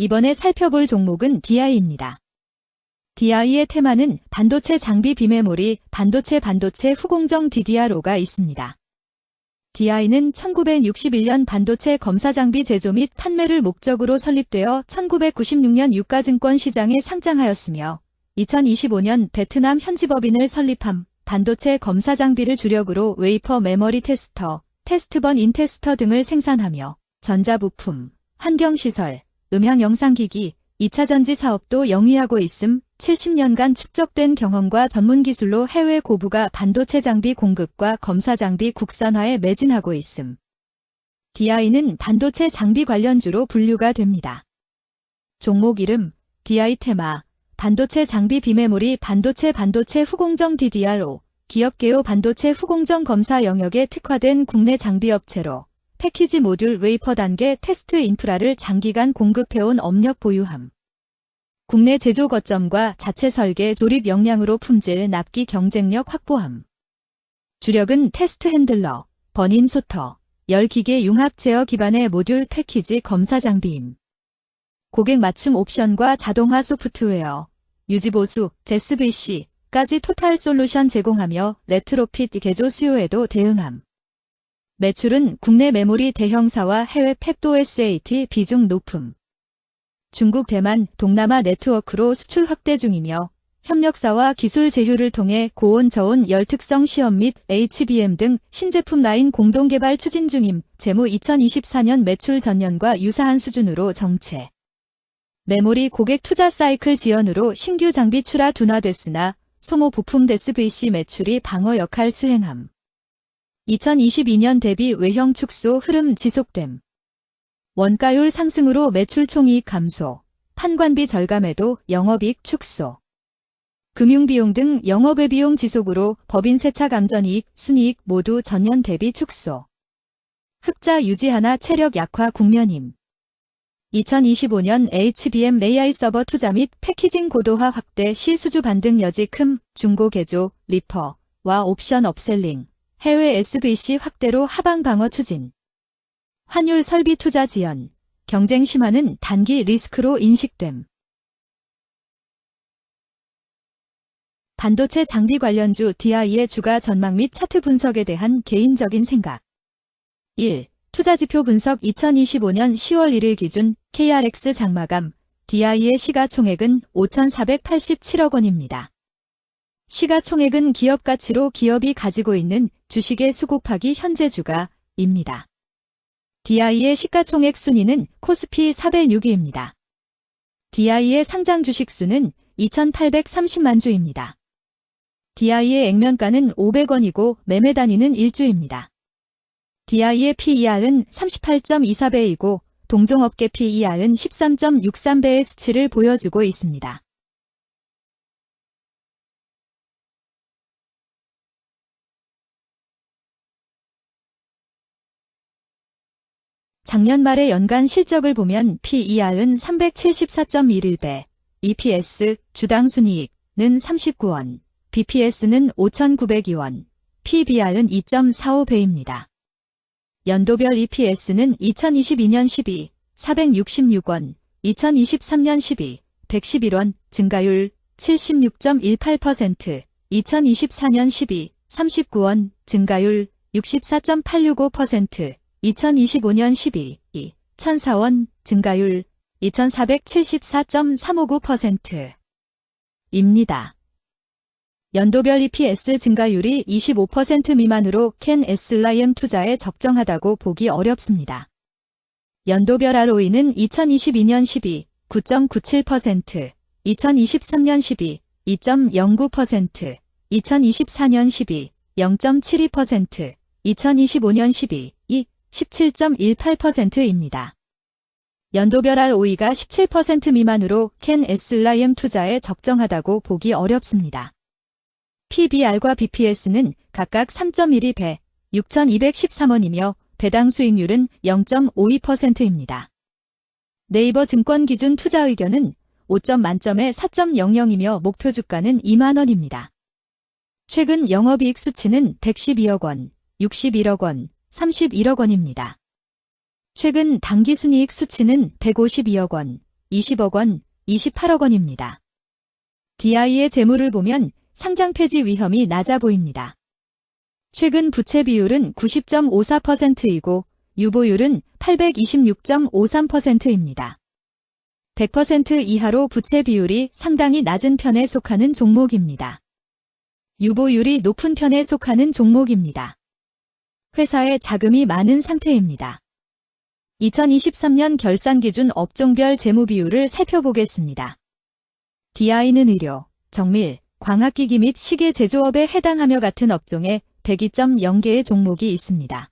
이번에 살펴볼 종목은 DI입니다. DI의 테마는 반도체 장비 비메모리, 반도체 반도체 후공정 DDRO가 있습니다. DI는 1961년 반도체 검사 장비 제조 및 판매를 목적으로 설립되어 1996년 유가증권 시장에 상장하였으며 2025년 베트남 현지법인을 설립함 반도체 검사 장비를 주력으로 웨이퍼 메모리 테스터, 테스트번 인테스터 등을 생산하며 전자부품, 환경시설, 음향 영상기기, 2차 전지 사업도 영위하고 있음 70년간 축적된 경험과 전문 기술로 해외 고부가 반도체 장비 공급과 검사 장비 국산화에 매진하고 있음. DI는 반도체 장비 관련주로 분류가 됩니다. 종목 이름 DI 테마 반도체 장비 비메모리 반도체 반도체 후공정 DDRO 기업 개요 반도체 후공정 검사 영역에 특화된 국내 장비 업체로 패키지 모듈 웨이퍼 단계 테스트 인프라를 장기간 공급해온 업력 보유함. 국내 제조 거점과 자체 설계 조립 역량으로 품질 납기 경쟁력 확보함. 주력은 테스트 핸들러, 버닌 소터, 열기계 융합 제어 기반의 모듈 패키지 검사 장비임. 고객 맞춤 옵션과 자동화 소프트웨어, 유지보수, ZSVC까지 토탈 솔루션 제공하며 레트로핏 개조 수요에도 대응함. 매출은 국내 메모리 대형사와 해외 펩도 SAT 비중 높음. 중국 대만 동남아 네트워크로 수출 확대 중이며 협력사와 기술 제휴를 통해 고온 저온 열특성 시험 및 HBM 등 신제품 라인 공동 개발 추진 중임 재무 2024년 매출 전년과 유사한 수준으로 정체. 메모리 고객 투자 사이클 지연으로 신규 장비 출하 둔화됐으나 소모 부품 데스VC 매출이 방어 역할 수행함. 2022년 대비 외형 축소 흐름 지속됨. 원가율 상승으로 매출 총이익 감소, 판관비 절감에도 영업이익 축소. 금융비용 등 영업외 비용 지속으로 법인 세차 감전이익, 순이익 모두 전년 대비 축소. 흑자 유지하나 체력 약화 국면임. 2025년 HBM AI 서버 투자 및 패키징 고도화 확대 시 수주 반등 여지 큼 중고 개조, 리퍼와 옵션 업셀링, 해외 SVC 확대로 하방 방어 추진. 환율 설비 투자 지연, 경쟁 심화는 단기 리스크로 인식됨. 반도체 장비 관련주 DI의 주가 전망 및 차트 분석에 대한 개인적인 생각. 1. 투자지표 분석 2025년 10월 1일 기준 KRX 장마감 DI의 시가총액은 5,487억 원입니다. 시가총액은 기업 가치로 기업이 가지고 있는 주식의 수 곱하기 현재 주가입니다. DI의 시가총액 순위는 코스피 406위입니다. DI의 상장 주식 수는 2,830만 주입니다. DI의 액면가는 500원이고 매매 단위는 1주입니다. DI의 PER은 38.24배이고 동종업계 PER은 13.63배의 수치를 보여주고 있습니다. 작년 말의 연간 실적을 보면 PER은 374.11배, EPS 주당 순이익은 39원, BPS는 5,902원, PBR은 2.45배입니다. 연도별 EPS는 2022년 12, 466원, 2023년 12, 111원, 증가율 76.18%, 2024년 12, 39원, 증가율 64.865%, 2025년 12, 2, 1004원, 증가율 2474.359%. 입니다. 연도별 EPS 증가율이 25% 미만으로 캔 에슬라이엠 투자에 적정하다고 보기 어렵습니다. 연도별 ROE는 2022년 12, 9.97%, 2023년 12, 2.09%, 2024년 12, 0.72%, 2025년 12, 2, 17.18%입니다. 연도별 ROE가 17% 미만으로 캔 에슬라이엠 투자에 적정하다고 보기 어렵습니다. PBR과 BPS는 각각 3.12배, 6,213원이며 배당 수익률은 0.52%입니다. 네이버 증권 기준 투자 의견은 5점 만점에 4.00이며 목표 주가는 2만원입니다. 최근 영업이익 수치는 112억 원, 61억 원, 31억 원입니다. 최근 당기 순이익 수치는 152억 원, 20억 원, 28억 원입니다. DI의 재물을 보면 상장 폐지 위험이 낮아 보입니다. 최근 부채 비율은 90.54%이고 유보율은 826.53%입니다. 100% 이하로 부채 비율이 상당히 낮은 편에 속하는 종목입니다. 유보율이 높은 편에 속하는 종목입니다. 회사에 자금이 많은 상태입니다. 2023년 결산 기준 업종별 재무 비율을 살펴보겠습니다. DI는 의료, 정밀, 광학기기 및 시계 제조업에 해당하며 같은 업종에 102.0개의 종목이 있습니다.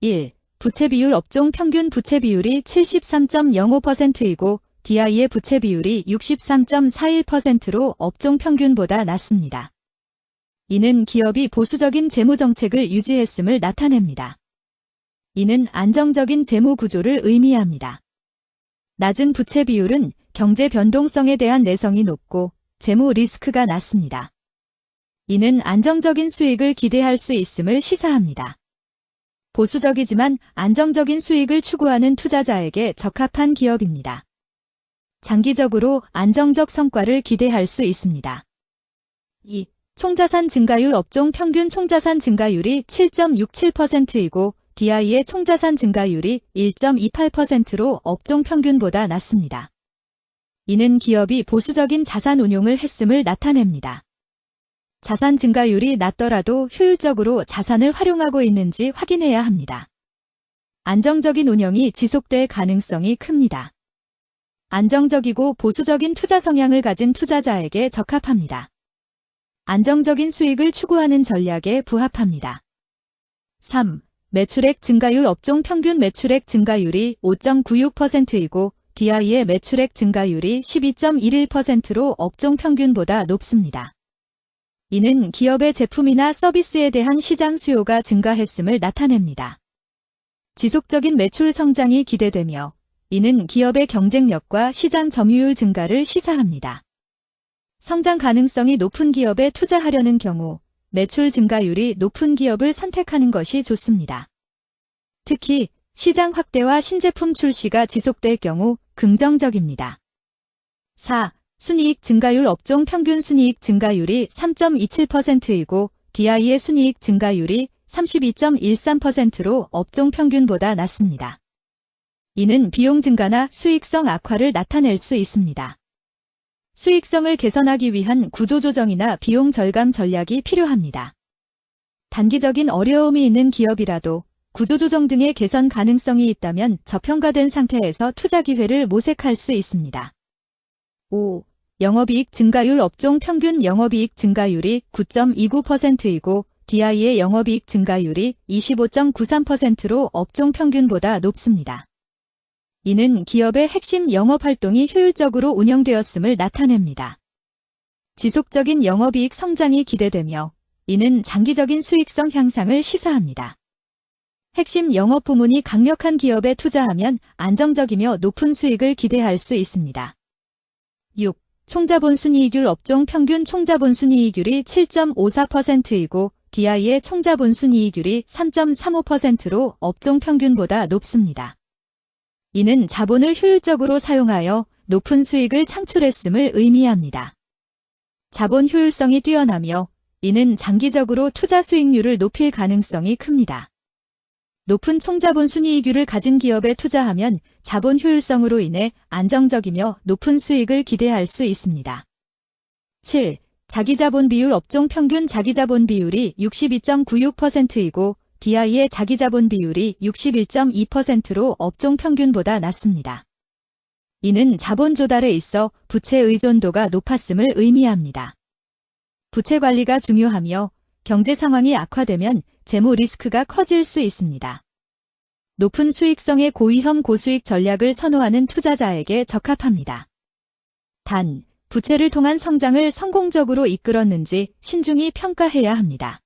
1. 부채 비율 업종 평균 부채 비율이 73.05%이고 DI의 부채 비율이 63.41%로 업종 평균보다 낮습니다. 이는 기업이 보수적인 재무 정책을 유지했음을 나타냅니다. 이는 안정적인 재무 구조를 의미합니다. 낮은 부채 비율은 경제 변동성에 대한 내성이 높고 재무 리스크가 낮습니다. 이는 안정적인 수익을 기대할 수 있음을 시사합니다. 보수적이지만 안정적인 수익을 추구하는 투자자에게 적합한 기업입니다. 장기적으로 안정적 성과를 기대할 수 있습니다. 2. 총자산 증가율 업종 평균 총자산 증가율이 7.67%이고 DI의 총자산 증가율이 1.28%로 업종 평균보다 낮습니다. 이는 기업이 보수적인 자산 운용을 했음을 나타냅니다. 자산 증가율이 낮더라도 효율적으로 자산을 활용하고 있는지 확인해야 합니다. 안정적인 운영이 지속될 가능성이 큽니다. 안정적이고 보수적인 투자 성향을 가진 투자자에게 적합합니다. 안정적인 수익을 추구하는 전략에 부합합니다. 3. 매출액 증가율 업종 평균 매출액 증가율이 5.96%이고 DI의 매출액 증가율이 12.11%로 업종 평균보다 높습니다. 이는 기업의 제품이나 서비스에 대한 시장 수요가 증가했음을 나타냅니다. 지속적인 매출 성장이 기대되며 이는 기업의 경쟁력과 시장 점유율 증가를 시사합니다. 성장 가능성이 높은 기업에 투자하려는 경우 매출 증가율이 높은 기업을 선택하는 것이 좋습니다. 특히 시장 확대와 신제품 출시가 지속될 경우 긍정적입니다. 4. 순이익 증가율 업종 평균 순이익 증가율이 3.27%이고 DI의 순이익 증가율이 32.13%로 업종 평균보다 낮습니다. 이는 비용 증가나 수익성 악화를 나타낼 수 있습니다. 수익성을 개선하기 위한 구조조정이나 비용 절감 전략이 필요합니다. 단기적인 어려움이 있는 기업이라도 구조조정 등의 개선 가능성이 있다면 저평가된 상태에서 투자 기회를 모색할 수 있습니다. 5. 영업이익 증가율 업종 평균 영업이익 증가율이 9.29%이고 DI의 영업이익 증가율이 25.93%로 업종 평균보다 높습니다. 이는 기업의 핵심 영업 활동이 효율적으로 운영되었음을 나타냅니다. 지속적인 영업이익 성장이 기대되며 이는 장기적인 수익성 향상을 시사합니다. 핵심 영업 부문이 강력한 기업에 투자하면 안정적이며 높은 수익을 기대할 수 있습니다. 6. 총자본 순이익률 업종 평균 총자본 순이익률이 7.54%이고 DI의 총자본 순이익률이 3.35%로 업종 평균보다 높습니다. 이는 자본을 효율적으로 사용하여 높은 수익을 창출했음을 의미합니다. 자본 효율성이 뛰어나며 이는 장기적으로 투자 수익률을 높일 가능성이 큽니다. 높은 총자본 순이익률을 가진 기업에 투자하면 자본 효율성으로 인해 안정적이며 높은 수익을 기대할 수 있습니다. 7. 자기자본 비율 업종 평균 자기자본 비율이 62.96%이고 DI의 자기자본 비율이 61.2%로 업종 평균보다 낮습니다. 이는 자본 조달에 있어 부채 의존도가 높았음을 의미합니다. 부채 관리가 중요하며 경제 상황이 악화되면 재무 리스크가 커질 수 있습니다. 높은 수익성의 고위험 고수익 전략을 선호하는 투자자에게 적합합니다. 단, 부채를 통한 성장을 성공적으로 이끌었는지 신중히 평가해야 합니다.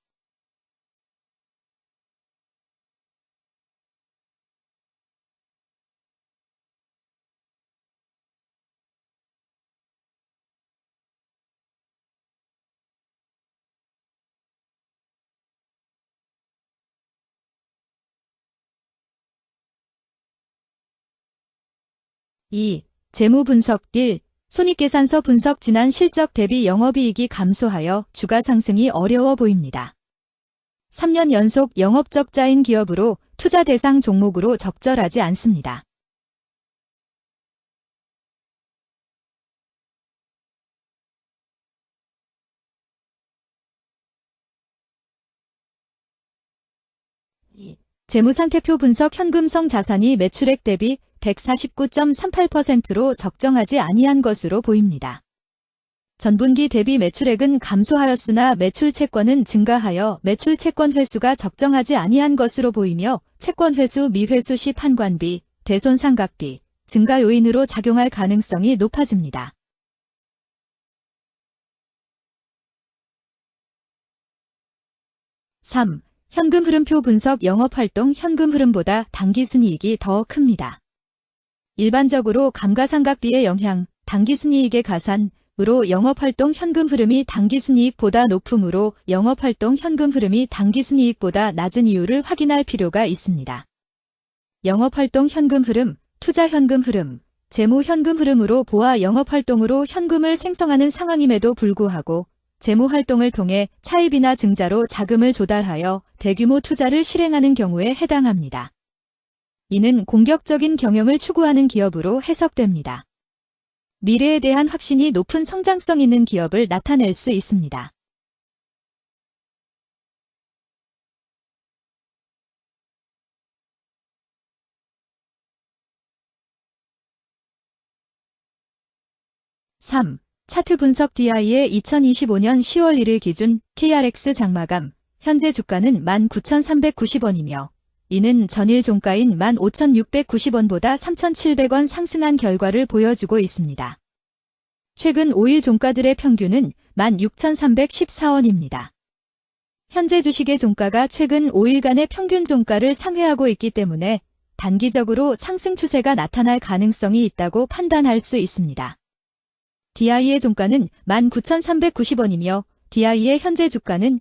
이 재무 분석 1. 손익계산서 분석 지난 실적 대비 영업이익이 감소하여 주가 상승이 어려워 보입니다. 3년 연속 영업적자인 기업으로 투자 대상 종목으로 적절하지 않습니다. 재무상태표 분석 현금성 자산이 매출액 대비 149.38%로 적정하지 아니한 것으로 보입니다. 전분기 대비 매출액은 감소하였으나 매출 채권은 증가하여 매출 채권 회수가 적정하지 아니한 것으로 보이며 채권 회수 미회수 시 판관비, 대손 상각비, 증가 요인으로 작용할 가능성이 높아집니다. (3) 현금 흐름표 분석 영업활동 현금 흐름보다 당기순이익이 더 큽니다. 일반적으로 감가상각비의 영향, 당기순이익의 가산으로 영업활동 현금 흐름이 당기순이익보다 높으므로 영업활동 현금 흐름이 당기순이익보다 낮은 이유를 확인할 필요가 있습니다. 영업활동 현금 흐름, 투자 현금 흐름, 재무 현금 흐름으로 보아 영업활동으로 현금을 생성하는 상황임에도 불구하고 재무 활동을 통해 차입이나 증자로 자금을 조달하여 대규모 투자를 실행하는 경우에 해당합니다. 이는 공격적인 경영을 추구하는 기업으로 해석됩니다. 미래에 대한 확신이 높은 성장성 있는 기업을 나타낼 수 있습니다. (3) 차트 분석 DI의 2025년 10월 1일 기준 KRX 장마감 현재 주가는 19,390원이며 이는 전일 종가인 15,690원보다 3,700원 상승한 결과를 보여주고 있습니다. 최근 5일 종가들의 평균은 16,314원입니다. 현재 주식의 종가가 최근 5일간의 평균 종가를 상회하고 있기 때문에 단기적으로 상승 추세가 나타날 가능성이 있다고 판단할 수 있습니다. DI의 종가는 19,390원이며 DI의 현재 주가는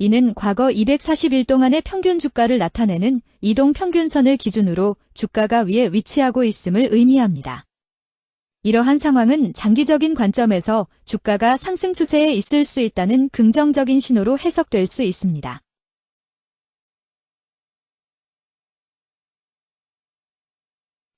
이는 과거 240일 동안의 평균 주가를 나타내는 이동 평균선을 기준으로 주가가 위에 위치하고 있음을 의미합니다. 이러한 상황은 장기적인 관점에서 주가가 상승 추세에 있을 수 있다는 긍정적인 신호로 해석될 수 있습니다.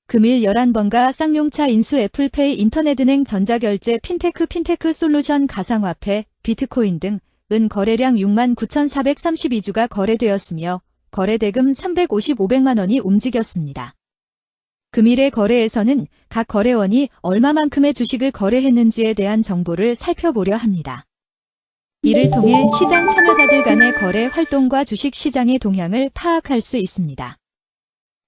금일 11번가 쌍용차 인수 애플페이 인터넷은행 전자결제 핀테크 핀테크 솔루션 가상화폐 비트코인 등 은 거래량 6만 9,432주가 거래되었으며 거래대금 355백만 원이 움직였습니다. 금일의 거래에서는 각 거래원이 얼마만큼의 주식을 거래했는지에 대한 정보를 살펴보려 합니다. 이를 통해 시장 참여자들 간의 거래 활동과 주식 시장의 동향을 파악할 수 있습니다.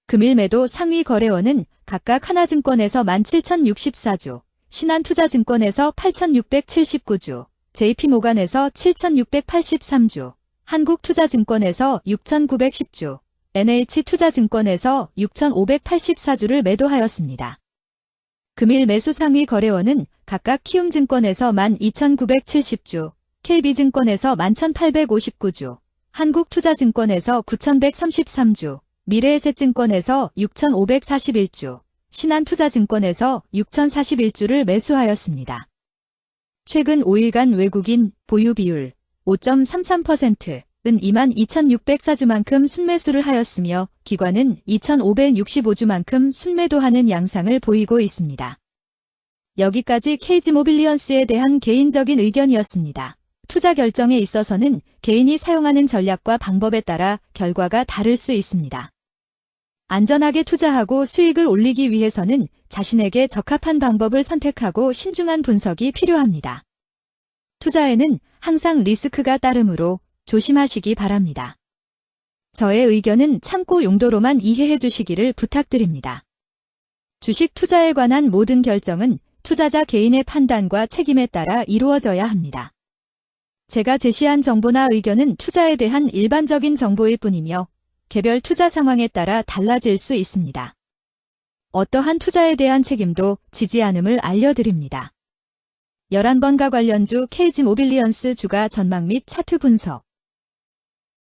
금일 매도 상위 거래원은 각각 하나증권에서 17,064주, 신한투자증권에서 8,679주, JP모간에서 7,683주, 한국투자증권에서 6,910주, NH투자증권에서 6,584주를 매도하였습니다. 금일 매수 상위 거래원은 각각 키움증권에서 12,970주, KB증권에서 11,859주, 한국투자증권에서 9,133주, 미래에셋증권에서 6,541주, 신한투자증권에서 6,041주를 매수하였습니다. 최근 5일간 외국인 보유 비율 5.33%은 22,604주만큼 순매수를 하였으며 기관은 2,565주만큼 순매도 하는 양상을 보이고 있습니다. 여기까지 케이지 모빌리언스에 대한 개인적인 의견이었습니다. 투자 결정에 있어서는 개인이 사용하는 전략과 방법에 따라 결과가 다를 수 있습니다. 안전하게 투자하고 수익을 올리기 위해서는 자신에게 적합한 방법을 선택하고 신중한 분석이 필요합니다. 투자에는 항상 리스크가 따르므로 조심하시기 바랍니다. 저의 의견은 참고 용도로만 이해해 주시기를 부탁드립니다. 주식 투자에 관한 모든 결정은 투자자 개인의 판단과 책임에 따라 이루어져야 합니다. 제가 제시한 정보나 의견은 투자에 대한 일반적인 정보일 뿐이며 개별 투자 상황에 따라 달라질 수 있습니다. 어떠한 투자에 대한 책임도 지지 않음을 알려드립니다. 11번가 관련주 케이지 모빌리언스 주가 전망 및 차트 분석